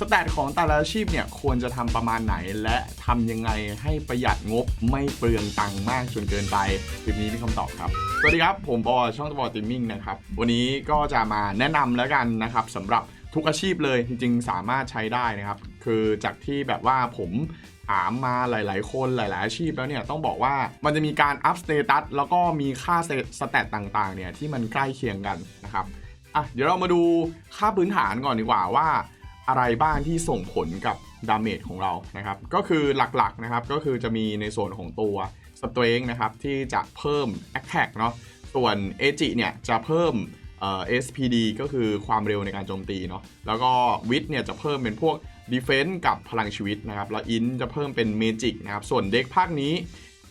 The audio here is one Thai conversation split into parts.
สแตทของแต่ละอาชีพเนี่ยควรจะทำประมาณไหน และทำยังไงให้ประหยัดงบไม่เปลืองตังค์มากจนเกินไปคลิปนี้มีคำตอบครับ สวัสดีครับ ผมปอช่องตบอติมมิ่งนะครับ วันนี้ก็จะมาแนะนำแล้วกันนะครับสำหรับทุกอาชีพเลยจริงๆ สามารถใช้ได้นะครับ คือจากที่แบบว่าผมถามมาหลาย ๆ คนหลาย ๆ อาชีพแล้วเนี่ยต้องบอกว่ามันจะมีการอัพสเตตัสแล้วก็มีค่าสแตทต่าง ๆ เนี่ยที่มันใกล้เคียงกันนะครับอะเดี๋ยวเรามาดูค่าพื้นฐานก่อนดีกว่าว่า อะไรบ้างที่ส่งผลกับดาเมจของเรานะครับ ก็คือหลักๆนะครับก็คือจะมีในส่วนของตัว Strength นะครับที่จะเพิ่ม Attack เนาะส่วน a g เนี่ยจะเพิ่มเอ่อ SPD ก็คือความเร็วในการโจมตีเนาะแล้วก็วิทเนี่ยจะเพิ่มเป็นพวก Defense กับพลังชีวิตนะครับ แล้วอินจะเพิ่มเป็น Magic นะครับ ส่วนเด็กภาคนี้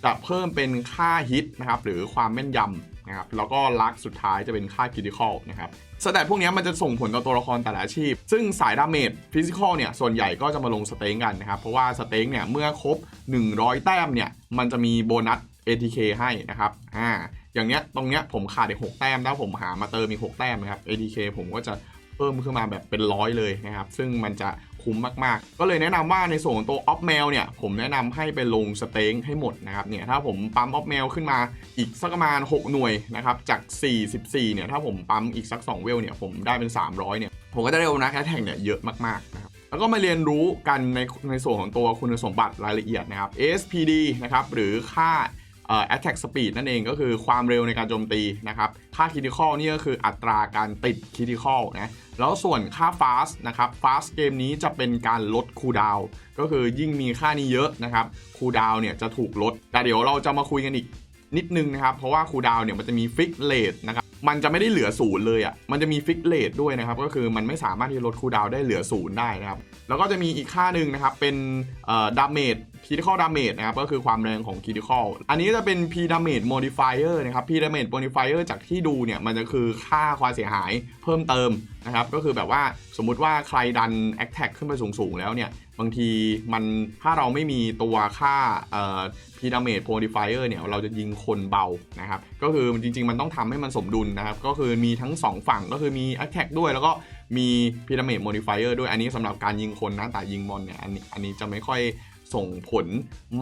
จะเพิ่มเป็นค่าฮิตนะครับ หรือความแม่นยำ นะครับแล้วก็ลักสุดท้ายจะเป็นค่า Critical นะครับสแตทพวกนี้มันจะส่งผลต่อตัวละครแต่ละอาชีพ ซึ่งสายดาเมจฟิสิกอลเนี่ยส่วนใหญ่ก็จะมาลงสเต็งกันนะครับ เพราะว่าสเต็งเนี่ยเมื่อครบ 100 แต้มเนี่ยมันจะมีโบนัส ATK ให้นะครับอ่าอย่างเนี้ยตรงเนี้ยผมขาดอีก6แต้มถ้าผมหามาเติมมี6แต้มนะครับ ATK ผมก็จะเพิ่มขึ้นมาแบบเป็นร้อยเลยนะครับ ซึ่งมันจะ คุ้มมากๆ ก็เลยแนะนำว่าในส่วนของตัวออฟเมลเนี่ยผมแนะนำให้ไปลงสเต็งให้หมดนะครับเนี่ยถ้าผมปั๊มออฟเมลขึ้นมาอีกสักประมาณ 6 หน่วยนะครับจาก 44เนี่ยถ้าผมปั๊มอีกสัก 2 เวลเนี่ยผมได้เป็น 300เนี่ยผมก็จะได้โบนัสแคทแท็กเนี่ยเยอะมากๆนะครับแล้วก็มาเรียนรู้กันในในส่วนของตัวคุณสมบัติรายละเอียดนะครับ ASPD นะครับหรือค่า attack speed นั่นเองก็คือความเร็วในการโจมตีนะครับ ค่า critical นี่ก็คืออัตราการติด critical นะ แล้วส่วนค่า fast นะครับ fast เกมนี้จะเป็นการลด cooldown ก็คือยิ่งมีค่านี้เยอะนะครับ cooldown เนี่ยจะถูกลด แต่เดี๋ยวเราจะมาคุยกันอีกนิดนึงนะครับ เพราะว่า cooldown เนี่ยมันจะมี fix rate นะครับมันจะไม่ได้เหลือศูนย์เลยอะ่ะ มันจะมี fix rate ด้วยนะครับ ก็คือมันไม่สามารถที่ลด cooldown ได้เหลือศูนย์ได้นะครับ แล้วก็จะมีอีกค่าหนึ่งนะครับ เป็นเอ่อ damage critical damage นะครับก็คือความแรงของ critical อันนี้จะเป็น p damage modifier นะครับ p damage modifier จากที่ดูเนี่ยมันจะคือค่าความเสียหายเพิ่มเติมนะครับก็คือแบบว่าสมมุติว่าใครดัน attack ขึ้นไปสูง ๆ แล้วเนี่ยบางทีมันถ้าเราไม่มีตัวค่าเอ่อ p damage modifier เนี่ยเราจะยิงคนเบานะครับก็คือจริง ๆ มันต้องทำให้มันสมดุลนะครับก็คือมีทั้ง 2 ฝั่งก็คือมี attack ด้วยแล้วก็มี p y r a m i d modifier ด้วยอันนี้สำหรับการยิงคนนะแต่ยิงมอนเนี่ยอันนี้อันนี้จะไม่ค่อย ส่งผล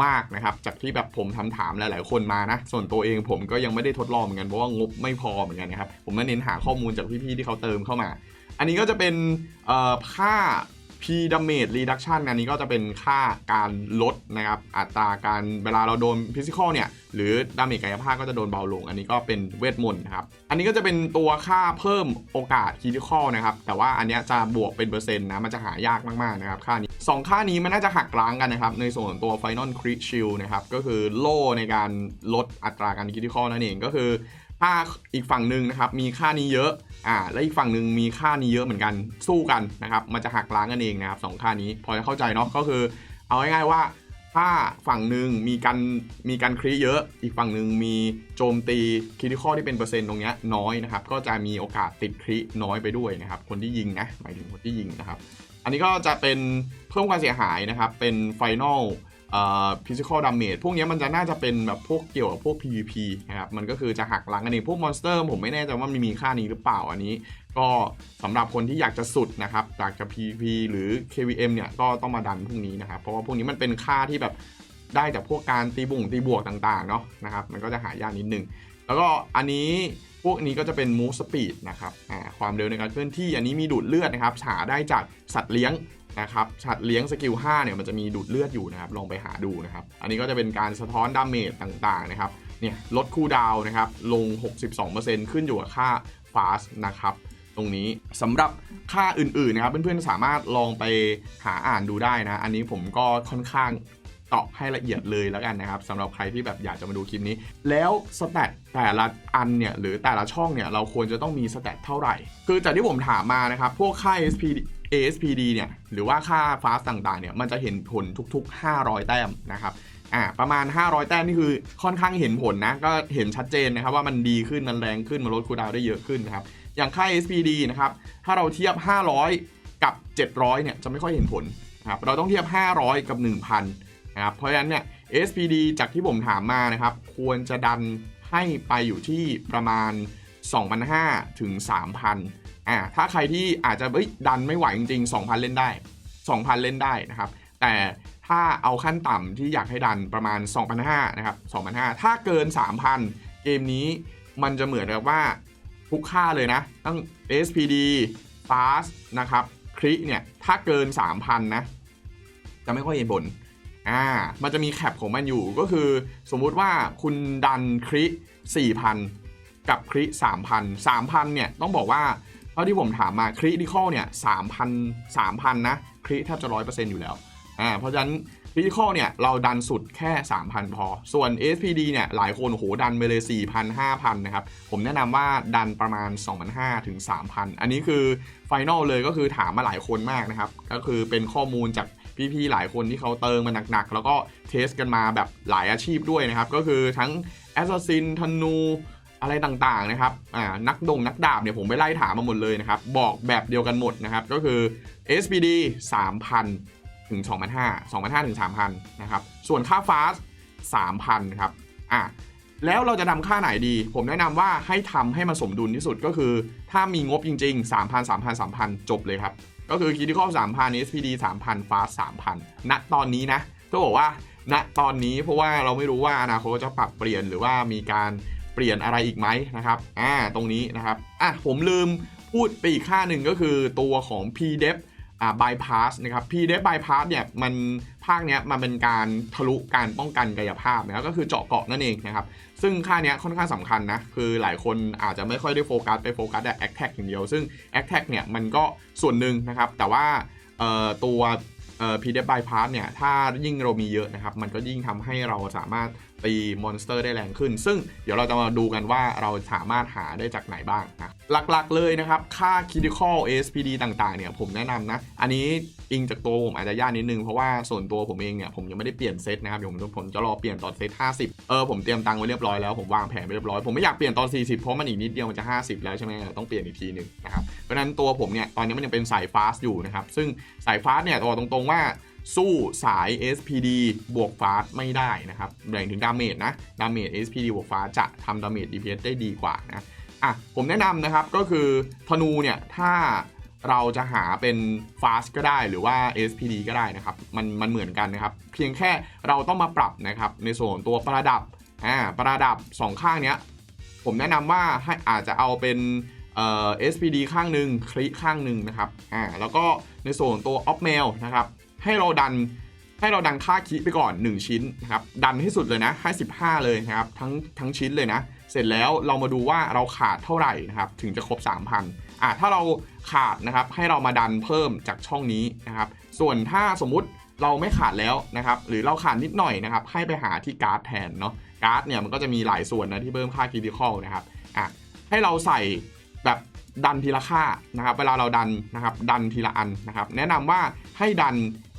มากนะครับ จากที่แบบผมทำถามหลายๆ คนมานะ ส่วนตัวเองผมก็ยังไม่ได้ทดลองเหมือนกันเพราะว่างบไม่พอเหมือนกันนะครับ ผมมาเน้นหาข้อมูลจากพี่ๆที่เขาเติมเข้ามา อันนี้ก็จะเป็นผ้า P damage reduction อันนี้ก็จะเป็นค่าการลดนะครับ อัตราการเวลาเราโดน physical เนี่ย หรือดาเมจกายภาพก็จะโดนเบาลง อันนี้ก็เป็นเวทมนต์นะครับ อันนี้ก็จะเป็นตัวค่าเพิ่มโอกาส critical นะครับ แต่ว่าอันนี้จะบวกเป็นเปอร์เซ็นต์นะ มันจะหายากมากๆนะครับค่านี้สองค่านี้มันน่าจะหักล้างกันนะครับ ในส่วนของตัว final crit shield นะครับ ก็คือโล่ในการลดอัตราการ critical นั่นเองก็คือ ถ้าอีกฝั่งหนึ่งนะครับมีค่านี้เยอะอ่าและอีกฝั่งหนึ่งมีค่านี้เยอะเหมือนกันสู้กันนะครับมันจะหักล้างกันเองนะครับสองค่านี้พอจะเข้าใจเนาะก็คือ เอาง่ายๆว่าถ้าฝั่งหนึ่งมีการมีการคริเยอะ อีกฝั่งหนึ่งมีโจมตีคริติคอที่เป็นเปอร์เซ็นต์ตรงเนี้ยน้อยนะครับ ก็จะมีโอกาสติดคริน้อยไปด้วยนะครับ คนที่ยิงนะหมายถึงคนที่ยิงนะครับ อันนี้ก็จะเป็นเพิ่มความเสียหายนะครับ เป็นไฟนล อลเอ่อ physical damage พวกนี้มันจะน่าจะเป็นแบบพวกเกี่ยวกับพวก PVP นะครับ มันก็คือจะหักล้างกันเองพวกมอนสเตอร์ผมไม่แน่ใจว่ามันมีค่านี้หรือเปล่าอันนี้ ก็สำหรับคนที่อยากจะสุดนะครับอยากจะ PVP หรือ KVM เนี่ยก็ต้องมาดันพวกนี้นะครับ เพราะว่าพวกนี้มันเป็นค่าที่แบบได้จากพวกการตีบุ่งตีบวกต่างๆเนาะนะครับ มันก็จะหายากนิดนึง แล้วก็อันนี้พวกนี้ก็จะเป็น move speed นะครับอ่าความเร็วในการเคลื่อนที่ อันนี้มีดูดเลือดนะครับ หาได้จากสัตว์เลี้ยง นะครับสัตว์เลี้ยงสกิล5เนี่ยมันจะมีดูดเลือดอยู่นะครับลองไปหาดูนะครับ อันนี้ก็จะเป็นการสะท้อนดาเมจต่างๆนะครับเนี่ยลดคูลดาวนะครับลง 62%ขึ้นอยู่กับค่า fast นะครับตรงนี้สำหรับค่าอื่นๆนะครับเพื่อนๆสามารถลองไปหาอ่านดูได้นะ อันนี้ผมก็ค่อนข้างเจาะให้ละเอียดเลยแล้วกันนะครับสำหรับใครที่แบบอยากจะมาดูคลิปนี้ แล้วสแตทแต่ละอันเนี่ยหรือแต่ละช่องเนี่ยเราควรจะต้องมีสแตทเท่าไหร่ คือจากที่ผมถามมานะครับ พวกค่า SP ASPD เนี่ยหรือว่าค่า fast ต่างๆเนี่ยมันจะเห็นผลทุก ๆ 500 แต้มนะครับอ่าประมาณ 500 แต้มนี่คือค่อนข้างเห็นผลนะก็เห็นชัดเจนนะครับว่ามันดีขึ้นมันแรงขึ้นมันลดคูดาวได้เยอะขึ้นนะครับอย่างค่า SPD นะครับถ้าเราเทียบ 500 กับ 700เนี่ยจะไม่ค่อยเห็นผลนะครับเราต้องเทียบ 500 กับ 1,000นะครับเพราะฉะนั้นเนี่ย SPD จากที่ผมถามมานะครับควรจะดันให้ไปอยู่ที่ประมาณ 2,500 ถึง 3,000 อ่าถ้าใครที่อาจจะเอ้ยดันไม่ไหวจริงๆ 2,000 เล่นได้ 2,000 เล่นได้นะครับ แต่ถ้าเอาขั้นต่ำที่อยากให้ดันประมาณ 2,500นะครับ2,500 ถ้าเกิน 3,000 เกมนี้มันจะเหมือนกับว่าทุกค่าเลยนะ ตั้ง SPD fast นะครับคริเนี่ย ถ้าเกิน 3,000 นะ จะไม่ค่อยเห็นผลอ่ามันจะมีแคปของมันอยู่ก็คือ สมมุติว่าคุณดันคริ4,000 กับคริ3,000 3,000 เนี่ย ต้องบอกว่า เท่าที่ผมถามมาคริดิคอลเนี่ย3,000 3,000นนะคริแทบจะ100%อร์เซ็นต์อยู่แล้วอ่าเพราะฉะนั้นคริดิคอลเนี่ยเราดันสุดแค่ 3,000 พอ ส่วน SPD เนี่ยหลายคนโหดันไปเลย 4,000 5,000 นะครับ ผมแนะนำว่าดันประมาณ 2,500 ถึง 3,000 อันนี้คือไฟนอลเลยก็คือถามมาหลายคนมากนะครับ ก็คือเป็นข้อมูลจากพี่ๆ หลายคนที่เขาเติมมาหนักๆ แล้วก็เทสกันมาแบบหลายอาชีพด้วยนะครับ ก็คือทั้งแอสซัสซินธนู อะไรต่างๆนะครับอ่านักดงนักดาบเนี่ยผมไปไล่ถามมาหมดเลยนะครับ บอกแบบเดียวกันหมดนะครับ ก็คือ SPD 3,000 ถึง 2,500 2,500 ถึง 3,000 นะครับ ส่วนค่าฟาส3,000 ครับอะแล้วเราจะทำค่าไหนดี ผมแนะนำว่าให้ทำให้มันสมดุลที่สุดก็คือ ถ้ามีงบจริง ๆ 3,000 3,000 3,000 จบเลยครับ ก็คือ Critical 3,000 SPD 3,000 Fast 3,000 ณตอนนี้นะต้องบอกว่าณตอนนี้เพราะว่าเราไม่รู้ว่าอนาคตจะปรับเปลี่ยนหรือว่ามีการ เปลี่ยนอะไรอีกไหมนะครับอ่าตรงนี้นะครับอะผมลืมพูดไปอีกค่าหนึ่งก็คือตัวของ PDEP อ่า bypass นะครับ PDEP bypass เนี่ยมันภาคเนี้ยมันเป็นการทะลุการป้องกันกายภาพนะครับก็คือเจาะเกาะนั่นเองนะครับซึ่งค่าเนี้ยค่อนข้างสำคัญนะ คือหลายคนอาจจะไม่ค่อยได้โฟกัสไปโฟกัสแต่ a c t a c อย่างเดียว ซึ่ง a c t a c เนี่ยมันก็ส่วนหนึ่งนะครับ แต่ว่าเอ่อตัวเอ่อ PDEP bypass เนี่ย ถ้ายิ่งเรามีเยอะนะครับ มันก็ยิ่งทำให้เราสามารถ ตีมอนสเตอร์ได้แรงขึ้น ซึ่งเดี๋ยวเราจะมาดูกันว่าเราสามารถหาได้จากไหนบ้างนะหลักๆเลยนะครับ ค่า critical ASPD ต่างๆ เนี่ยผมแนะนำนะ อันนี้อิงจากตัวผมอาจจะยากนิดนึง เพราะว่าส่วนตัวผมเองเนี่ยผมยังไม่ได้เปลี่ยนเซตนะครับเดี๋ยวผมผมจะรอเปลี่ยนตอนเซต50 เออผมเตรียมตังค์ไว้เรียบร้อยแล้วผมวางแผนไว้เรียบร้อยผมไม่อยากเปลี่ยนตอน 40 เพราะมันอีกนิดเดียวมันจะ 50 แล้วใช่ไหมต้องเปลี่ยนอีกทีหนึ่งนะครับเพราะนั้นตัวผมเนี่ยตอนนี้มันยังเป็นสายฟาสอยู่นะครับซึ่งสายฟาสเนี่ยตัวตรงๆว่า สู้สาย SPD บวกฟ้าสไม่ได้นะครับแบ่งถึงดาเมจนะ ดาเมจ SPD บวกฟ้าจะทำดาเมจ DPS ได้ดีกว่านะอะผมแนะนำนะครับก็คือธนูเนี่ย ถ้าเราจะหาเป็น fast ก็ได้หรือว่า SPD ก็ได้นะครับ มันมันเหมือนกันนะครับ เพียงแค่เราต้องมาปรับนะครับ ในส่วนตัวประดับอ่าประดับ 2 ข้างเนี้ย ผมแนะนำว่าให้อาจจะเอาเป็นเอ่อ SPD ข้างหนึ่งคลิข้างหนึ่งนะครับอ่าแล้วก็ในส่วนตัว off mail นะครับ ให้เราดันให้เราดันค่าคิไปก่อน 1 ชิ้นนะครับดันให้สุดเลยนะให้15เลยนะครับทั้งทั้งชิ้นเลยนะ เสร็จแล้วเรามาดูว่าเราขาดเท่าไหร่นะครับถึงจะครบ 3,000อะถ้าเราขาดนะครับให้เรามาดันเพิ่มจากช่องนี้นะครับ ส่วนถ้าสมมุติเราไม่ขาดแล้วนะครับ หรือเราขาดนิดหน่อยนะครับ ให้ไปหาที่การ์ดแทนเนาะการ์ดเนี่ยมันก็จะมีหลายส่วนนะที่เพิ่มค่าคริติคอลนะครับอะให้เราใส่แบบ ดันทีละค่านะครับ เวลาเราดันนะครับ ดันทีละอันนะครับ แนะนำว่าให้ดัน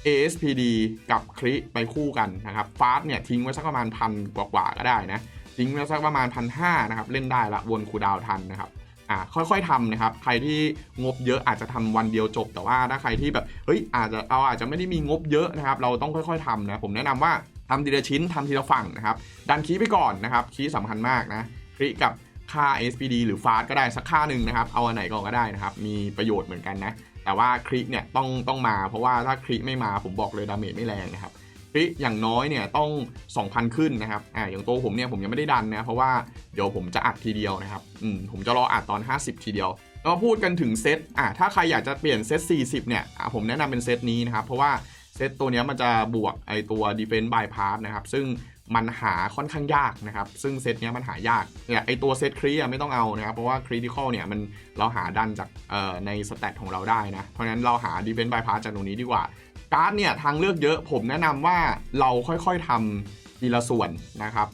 ASPD กับคริไปคู่กันนะครับฟาสเนี่ยทิ้งไว้สักประมาณพันกว่าๆก็ได้นะทิ้งไว้สักประมาณพันห้านะครับ เล่นได้ละวนคูดาวทันนะครับอ่าค่อยๆทำนะครับ ใครที่งบเยอะอาจจะทำวันเดียวจบ แต่ว่าถ้าใครที่แบบเฮ้ยอาจจะเราอาจจะไม่ได้มีงบเยอะนะครับ เราต้องค่อยๆทำนะผมแนะนำว่าทำทีละชิ้นทำทีละฝั่งนะครับ ดันคีไปก่อนนะครับคีย์สำคัญมากนะคลิกับ ค่า SPD หรือฟาสก็ได้สักค่าหนึ่งนะครับ เอาอันไหนก่อนก็ได้นะครับ มีประโยชน์เหมือนกันนะ แต่ว่าคลิกเนี่ยต้องต้องมา เพราะว่าถ้าคลิกไม่มาผมบอกเลยดาเมจไม่แรงนะครับคลิกอย่างน้อยเนี่ยต้อง 2,000 ขึ้นนะครับ อ่า อย่างตัวผมเนี่ยผมยังไม่ได้ดันนะ เพราะว่าเดี๋ยวผมจะอัดทีเดียวนะครับ อืม ผมจะรออัดตอน 50 ทีเดียวแล้วพูดกันถึงเซต อ่า ถ้าใครอยากจะเปลี่ยนเซต 40 เนี่ย อ่า ผมแนะนำเป็นเซตนี้นะครับ เพราะว่าเซตตัวเนี้ยมันจะบวกไอตัว defense bypass นะครับ ซึ่ง มันหาค่อนข้างยากนะครับ ซึ่งเซตเนี้ยมันหายากเนี่ยไอตัวเซตครีอะไม่ต้องเอานะครับ เพราะว่า critical เนี่ยมันเราหาดันจากเอ่อในสแตทของเราได้นะ เพราะฉะนั้นเราหา defense bypass จากตรงนี้ดีกว่า การ์ดเนี่ยทางเลือกเยอะผมแนะนำว่าเราค่อยๆทำทีละส่วนนะครับ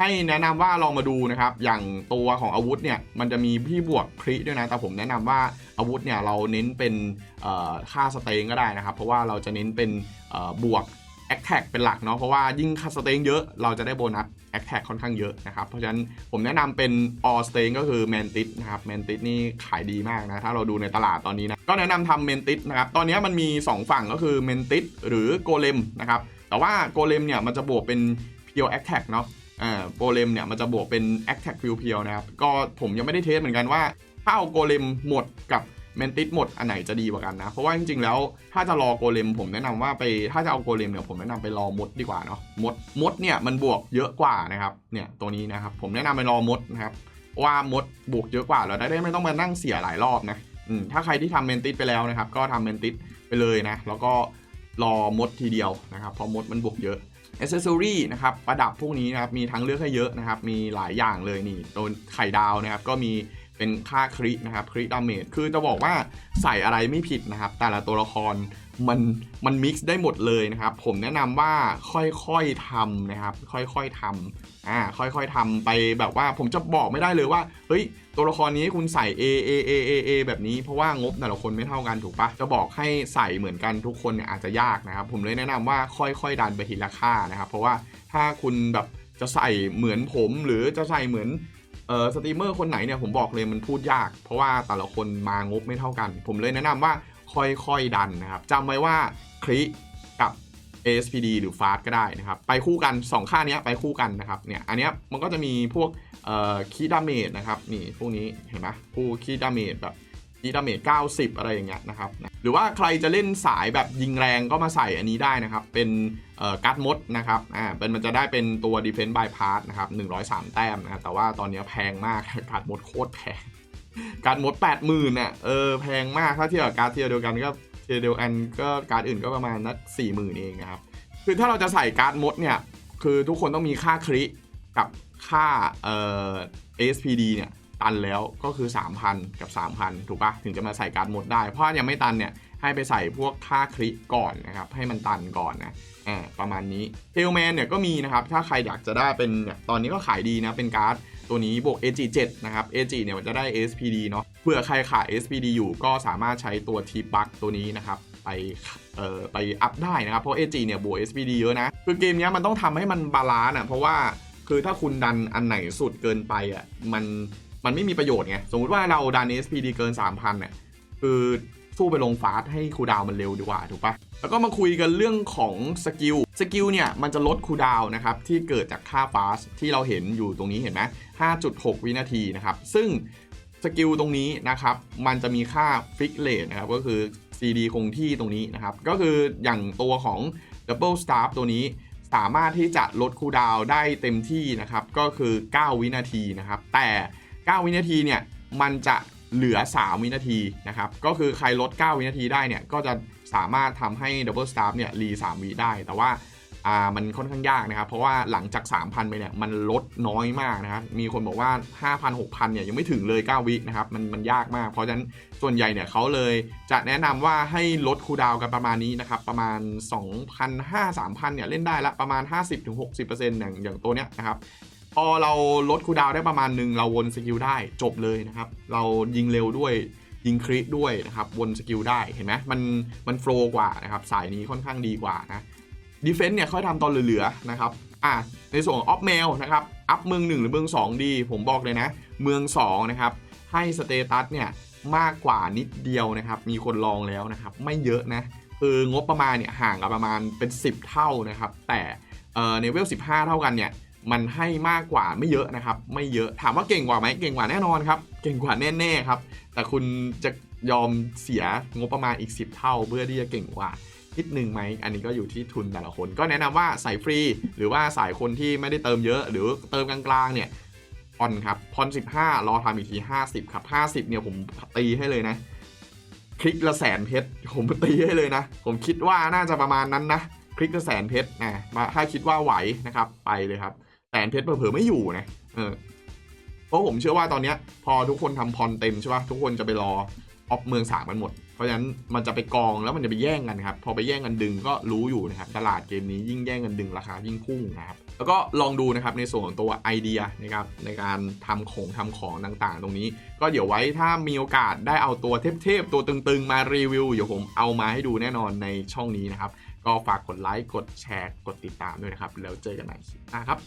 ให้แนะนำว่าลองมาดูนะครับ อย่างตัวของอาวุธเนี่ยมันจะมีที่บวกคริด้วยนะ แต่ผมแนะนำว่าอาวุธเนี่ยเราเน้นเป็นค่าสเตงก็ได้นะครับ เพราะว่าเราจะเน้นเป็นบวก a t t a c เป็นหลักเนาะเพราะว่ายิ่งค่าสเตงเยอะเราจะได้โบนัส a t t a c ค่อนข้างเยอะนะครับเพราะฉะนั้นผมแนะนำเป็น all stain ก็คือ mantis นะครับ mantis นี่ขายดีมากนะถ้าเราดูในตลาดตอนนี้นะก็แนะนำทำ mantis นะครับตอนนี้มันมี 2 ฝั่งก็คือ mantis หรือ golem นะครับแต่ว่า golem เนี่ยมันจะบวกเป็น pure attack เนาะอ่า golem เนี่ยมันจะบวกเป็น attack pure pure นะครับก็ผมยังไม่ได้เทสเหมือนกันว่าถ้าเอา golem หมดกับ เมนติสหมดอันไหนจะดีกว่ากันนะ เพราะว่าจริงๆแล้วถ้าจะรอโกเลมผมแนะนำว่าไปถ้าจะเอาโกเลมเนี่ยผมแนะนำไปรอมดดีกว่าเนาะมดมดเนี่ยมันบวกเยอะกว่านะครับเนี่ยตัวนี้นะครับผมแนะนำไปรอมดนะครับว่ามดบวกเยอะกว่าเราได้ไม่ต้องมานั่งเสียหลายรอบนะอืมถ้าใครที่ทำเมนติสไปแล้วนะครับ ก็ทำเมนติสไปเลยนะ แล้วก็รอมดทีเดียวนะครับเพราะมดมันบวกเยอะอเซสซอรี่นะครับประดับพวกนี้นะครับมีทั้งเลือกให้เยอะนะครับ มีหลายอย่างเลยนี่ตัวไข่ดาวนะครับ ก็มี เป็นค่าครินะครับคริดาเมจคือจะบอกว่าใส่อะไรไม่ผิดนะครับ แต่ละตัวละครมันมันมิกซ์ได้หมดเลยนะครับ ผมแนะนำว่าค่อยๆทำนะครับ ค่อยๆทำอ่าค่อยๆทำไปแบบว่าผมจะบอกไม่ได้เลยว่าเฮ้ยตัวละครนี้คุณใส่ A A A A A แบบนี้เพราะว่างบแต่ละคนไม่เท่ากันถูกปะจะบอกให้ใส่เหมือนกันทุกคนเนี่ยอาจจะยากนะครับ ผมเลยแนะนำว่าค่อยๆดันไปทีละค่านะครับ เพราะว่าถ้าคุณแบบจะใส่เหมือนผมหรือจะใส่เหมือน เออสตรีมเมอร์คนไหนเนี่ยผมบอกเลยมันพูดยาก เพราะว่าแต่ละคนมางบไม่เท่ากัน ผมเลยแนะนำว่าค่อยๆดันนะครับจำไว้ว่าคลิกับ ASPD หรือ Fast ก็ได้นะครับ ไปคู่กัน 2 ค่านี้ไปคู่กันนะครับเนี่ยอันนี้มันก็จะมีพวกเอ่อคีดาเมจนะครับนี่พวกนี้เห็นไหมคู่คีดาเมจแบบ คีดาเมจ90 อะไรอย่างเงี้ยนะครับ หรือว่าใครจะเล่นสายแบบยิงแรงก็มาใส่อันนี้ได้นะครับ เป็นการ์ดมดนะครับ อ่า เป็นมันจะได้เป็นตัว Defense by Pass นะครับ 103 แต้มนะครับ แต่ว่าตอนนี้แพงมาก การ์ดมดโคตรแพง การ์ดมด 80,000เนี่ยเออ แพงมาก ถ้าเทียบกับการ์ดเทียร์เดียวกันก็เทียร์เดียวกันก็การ์ดอื่นก็ประมาณนัก40,000 เองนะครับ คือถ้าเราจะใส่การ์ดมดเนี่ย คือทุกคนต้องมีค่าคริกับค่าเอ่อ SPD เนี่ย ตันแล้วก็คือ 3,000 กับ 3,000 ถูกปะถึงจะมาใส่การ์ดมดได้ เพราะยังไม่ตันเนี่ยให้ไปใส่พวกค่าคริกก่อนนะครับ ให้มันตันก่อนนะอ่าประมาณนี้เทลแมนเนี่ยก็มีนะครับ ถ้าใครอยากจะได้เป็นตอนนี้ก็ขายดีนะ เป็นการ์ดตัวนี้บวก AG7 นะครับ AG เนี่ยจะได้ SPD เนาะเผื่อใครขาย SPD อยู่ก็สามารถใช้ตัว t บัคตัวนี้นะครับไปเอ่อไปอัพได้นะครับ เพราะ AG เนี่ยบวก SPD เยอะนะ คือเกมนี้มันต้องทำให้มันบาลานซ์อะเพราะว่าคือถ้าคุณดันอันไหนสุดเกินไปอะมัน มันไม่มีประโยชน์ไง สมมติว่าเราดัน SPD เกิน 3,000เนี่ยคือสู้ไปลงฟาสต์ให้คูดาวมันเร็วดีกว่าถูกปะแล้วก็มาคุยกันเรื่องของสกิล สกิลเนี่ยมันจะลดคูดาวนะครับที่เกิดจากค่าฟาสต์ที่เราเห็นอยู่ตรงนี้เห็นไหม5.6 วินาทีนะครับ ซึ่งสกิลตรงนี้นะครับมันจะมีค่าฟิกเลทนะครับก็คือ CD คงที่ตรงนี้นะครับ ก็คืออย่างตัวของ Double Staff ตัวนี้สามารถที่จะลดคูดาวได้เต็มที่นะครับก็คือ 9 วินาทีนะครับ แต่ 9 วินาทีเนี่ยมันจะเหลือ 3 วินาทีนะครับ ก็คือใครลด 9 วินาทีได้เนี่ยก็จะสามารถทำให้ Double Staff เนี่ยรี3วิได้ แต่ว่าอ่ามันค่อนข้างยากนะครับ เพราะว่าหลังจาก 3,000 ไปเนี่ยมันลดน้อยมากนะครับ มีคนบอกว่า 5,000 6,000 เนี่ยยังไม่ถึงเลย 9 วินะครับ มันมันยากมาก เพราะฉะนั้นส่วนใหญ่เนี่ยเขาเลยจะแนะนำว่าให้ลดคูดาวกันประมาณนี้นะครับ ประมาณ 2,500 3,000 เนี่ยเล่นได้ละประมาณ 50-60%อย่างอย่างตัวเนี้ยนะครับ พอเราลดคูดาวได้ประมาณหนึ่งเราวนสกิลได้จบเลยนะครับ เรายิงเร็วด้วยยิงคริด้วยนะครับ วนสกิลได้เห็นไหมมันมันโฟล์กว่านะครับ สายนี้ค่อนข้างดีกว่านะดีเฟนต์เนี่ยค่อยทำตอนเหลือๆนะครับอะในส่วนของออฟเมลนะครับอัพเมือง 1 หรือเมือง 2 ดี ผมบอกเลยนะ เมือง 2 นะครับ ให้สเตตัสเนี่ยมากกว่านิดเดียวนะครับ มีคนลองแล้วนะครับ ไม่เยอะนะคืองบประมาณเนี่ยห่างกันประมาณเป็น 10 เท่านะครับ แต่เอ่อในเวล 15 เท่ากันเนี่ย มันให้มากกว่าไม่เยอะนะครับ ไม่เยอะถามว่าเก่งกว่าไหมเก่งกว่าแน่นอนครับ เก่งกว่าแน่ๆครับ แต่คุณจะยอมเสียงบประมาณอีก 10 เท่าเพื่อที่จะเก่งกว่านิดนึงไหมอันนี้ก็อยู่ที่ทุนแต่ละคน ก็แนะนำว่าใส่ฟรี หรือว่าสายคนที่ไม่ได้เติมเยอะ หรือเติมกลางๆเนี่ยพอนครับพอน15 รอทำอีกที 50 ครับ 50 เนี่ยผมตีให้เลยนะ คลิกละแสนเพชรผมตีให้เลยนะ ผมคิดว่าน่าจะประมาณนั้นนะ คลิกละแสนเพชรนะมถ้าคิดว่าไหวนะครับ ไปเลยครับ แสนเพชรเผลอไม่อยู่นะเออเพราะผมเชื่อว่าตอนเนี้ย พอทุกคนทำพรเต็มใช่ป่ะทุกคนจะไปรอออฟเมืองสามกันหมด เพราะฉะนั้นมันจะไปกองแล้วมันจะไปแย่งกันครับ พอไปแย่งกันดึงก็รู้อยู่นะครับตลาดเกมนี้ยิ่งแย่งกันดึงราคายิ่งพุ่งนะครับ แล้วก็ลองดูนะครับในส่วนของตัวไอเดียนะครับในการทำของทำของต่างๆ ตรงนี้ ก็เดี๋ยวไว้ถ้ามีโอกาสได้เอาตัวเทพๆตัวตึงๆมารีวิวเดี๋ยวผมเอามาให้ดูแน่นอนในช่องนี้นะครับ ก็ฝากกดไลค์กดแชร์กดติดตามด้วยนะครับ แล้วเจอกันใหม่คลิปหน้าครับ